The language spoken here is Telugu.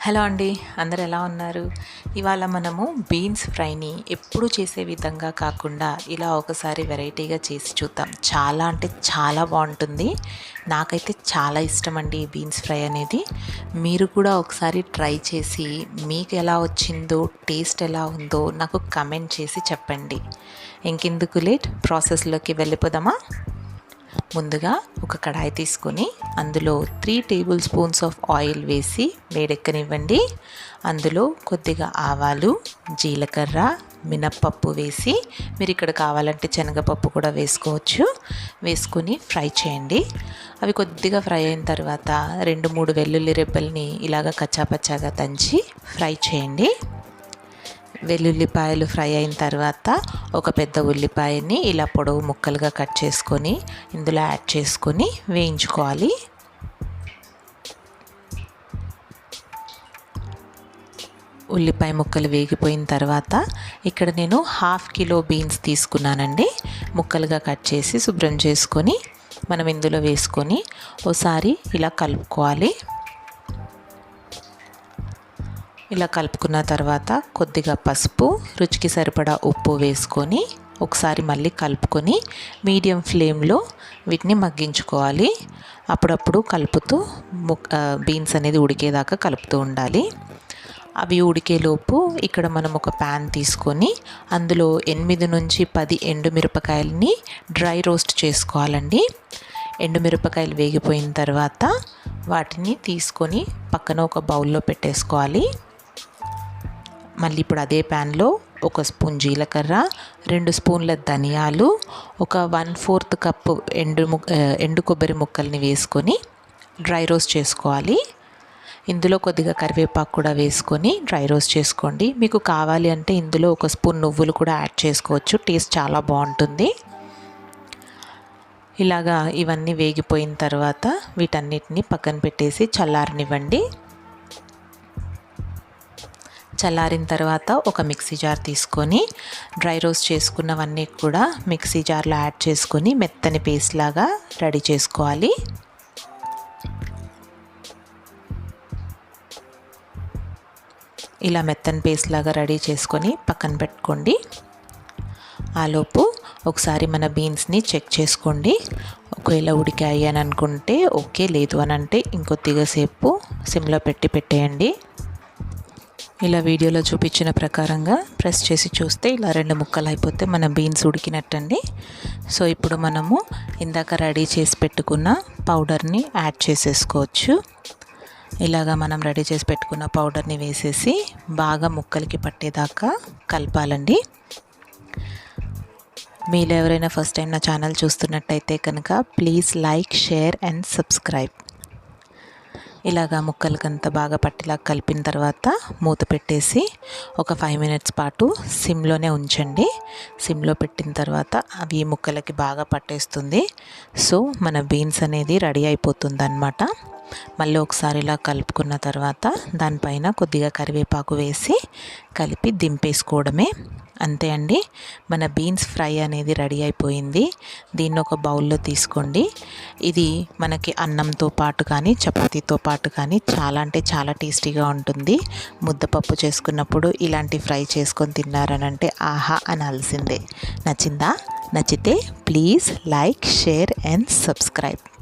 హలో అండి అందరు ఎలా ఉన్నారు? ఇవాళ మనము బీన్స్ ఫ్రైని ఎప్పుడు చేసే విధంగా కాకుండా ఇలా ఒకసారి వెరైటీగా చేసి చూద్దాం. చాలా అంటే చాలా బాగుంటుంది. నాకైతే చాలా ఇష్టం అండి ఈ బీన్స్ ఫ్రై అనేది. మీరు కూడా ఒకసారి ట్రై చేసి మీకు ఎలా వచ్చిందో టేస్ట్ ఎలా ఉందో నాకు కమెంట్ చేసి చెప్పండి. ఇంకెందుకు లేట్? ప్రాసెస్లోకి వెళ్ళిపోదామా? ముందుగా ఒక కడాయి తీసుకొని అందులో three tablespoons of oil వేసి వేడెక్కనివ్వండి. అందులో కొద్దిగా ఆవాలు జీలకర్ర మినప్పప్పు వేసి మీరు ఇక్కడ కావాలంటే శనగపప్పు కూడా వేసుకోవచ్చు. వేసుకొని ఫ్రై చేయండి. అవి కొద్దిగా ఫ్రై అయిన తర్వాత రెండు మూడు వెల్లుల్లి రెబ్బల్ని ఇలాగ కచ్చాపచ్చాగా దంచి ఫ్రై చేయండి. వెల్లుల్లిపాయలు ఫ్రై అయిన తర్వాత ఒక పెద్ద ఉల్లిపాయని ఇలా పొడవు ముక్కలుగా కట్ చేసుకొని ఇందులో యాడ్ చేసుకొని వేయించుకోవాలి. ఉల్లిపాయ ముక్కలు వేగిపోయిన తర్వాత ఇక్కడ నేను హాఫ్ కిలో బీన్స్ తీసుకున్నానండి. ముక్కలుగా కట్ చేసి శుభ్రం చేసుకొని మనం ఇందులో వేసుకొని ఓసారి ఇలా కలుపుకోవాలి. ఇలా కలుపుకున్న తర్వాత కొద్దిగా పసుపు రుచికి సరిపడా ఉప్పు వేసుకొని ఒకసారి మళ్ళీ కలుపుకొని మీడియం ఫ్లేమ్లో వీటిని మగ్గించుకోవాలి. అప్పుడప్పుడు కలుపుతూ బీన్స్ అనేది ఉడికేదాకా కలుపుతూ ఉండాలి. అవి ఉడికేలోపు ఇక్కడ మనం ఒక ప్యాన్ తీసుకొని అందులో ఎనిమిది నుంచి పది ఎండుమిరపకాయలని డ్రై రోస్ట్ చేసుకోవాలండి. ఎండుమిరపకాయలు వేగిపోయిన తర్వాత వాటిని తీసుకొని పక్కన ఒక బౌల్లో పెట్టేసుకోవాలి. మళ్ళీ ఇప్పుడు అదే ప్యాన్లో ఒక స్పూన్ జీలకర్ర రెండు స్పూన్ల ధనియాలు ఒక వన్ ఫోర్త్ కప్పు ఎండు ఎండు కొబ్బరి ముక్కల్ని వేసుకొని డ్రై రోస్ట్ చేసుకోవాలి. ఇందులో కొద్దిగా కరివేపాకు కూడా వేసుకొని డ్రై రోస్ట్ చేసుకోండి. మీకు కావాలి అంటే ఇందులో ఒక స్పూన్ నువ్వులు కూడా యాడ్ చేసుకోవచ్చు. టేస్ట్ చాలా బాగుంటుంది. ఇలాగా ఇవన్నీ వేగిపోయిన తర్వాత వీటన్నిటిని పక్కన పెట్టేసి చల్లారనివ్వండి. చల్లారిన తర్వాత ఒక మిక్సీ జార్ తీసుకొని డ్రై రోస్ట్ చేసుకున్నవన్నీ కూడా మిక్సీ జార్లో యాడ్ చేసుకొని మెత్తని పేస్ట్ లాగా రెడీ చేసుకోవాలి. ఇలా మెత్తని పేస్ట్ లాగా రెడీ చేసుకొని పక్కన పెట్టుకోండి. ఆలోపు ఒకసారి మన బీన్స్ని చెక్ చేసుకోండి. ఒకవేళ ఉడికాయి అని అనుకుంటే ఓకే లేదు అని అంటే ఇంకొద్దిగా సేపు సిమ్లో పెట్టి పెట్టేయండి. ఇలా వీడియోలో చూపించిన ప్రకారంగా ప్రెస్ చేసి చూస్తే ఇలా రెండు ముక్కలు అయిపోతే మన బీన్స్ ఉడికినట్టండి. సో ఇప్పుడు మనము ఇందాక రెడీ చేసి పెట్టుకున్న పౌడర్ని యాడ్ చేసేసుకోవచ్చు. ఇలాగా మనం రెడీ చేసి పెట్టుకున్న పౌడర్ని వేసేసి బాగా ముక్కలకి పట్టేదాకా కలపాలండి. మీరు ఎవరైనా ఫస్ట్ టైం నా ఛానల్ చూస్తున్నట్టయితే కనుక please like share and subscribe. ఇలాగా ముక్కలకంతా బాగా పట్టేలా కలిపిన తర్వాత మూత పెట్టేసి ఒక ఫైవ్ మినిట్స్ పాటు సిమ్లోనే ఉంచండి. సిమ్లో పెట్టిన తర్వాత అవి ముక్కలకి బాగా పట్టేస్తుంది. సో మన బీన్స్ అనేది రెడీ అయిపోతుంది అనమాట మళ్ళీ ఒకసారి ఇలా కలుపుకున్న తర్వాత దానిపైన కొద్దిగా కరివేపాకు వేసి కలిపి దింపేసుకోవడమే. అంతే అండి. మన బీన్స్ ఫ్రై అనేది రెడీ అయిపోయింది. దీన్ని ఒక బౌల్లో తీసుకోండి. ఇది మనకి అన్నంతో పాటు కానీ చపాతీతో పాటు కానీ చాలా అంటే చాలా టేస్టీగా ఉంటుంది. ముద్దపప్పు చేసుకున్నప్పుడు ఇలాంటి ఫ్రై చేసుకొని తిన్నారనంటే ఆహా అని అలసిందే. నచ్చిందా? నచ్చితే please like share and subscribe.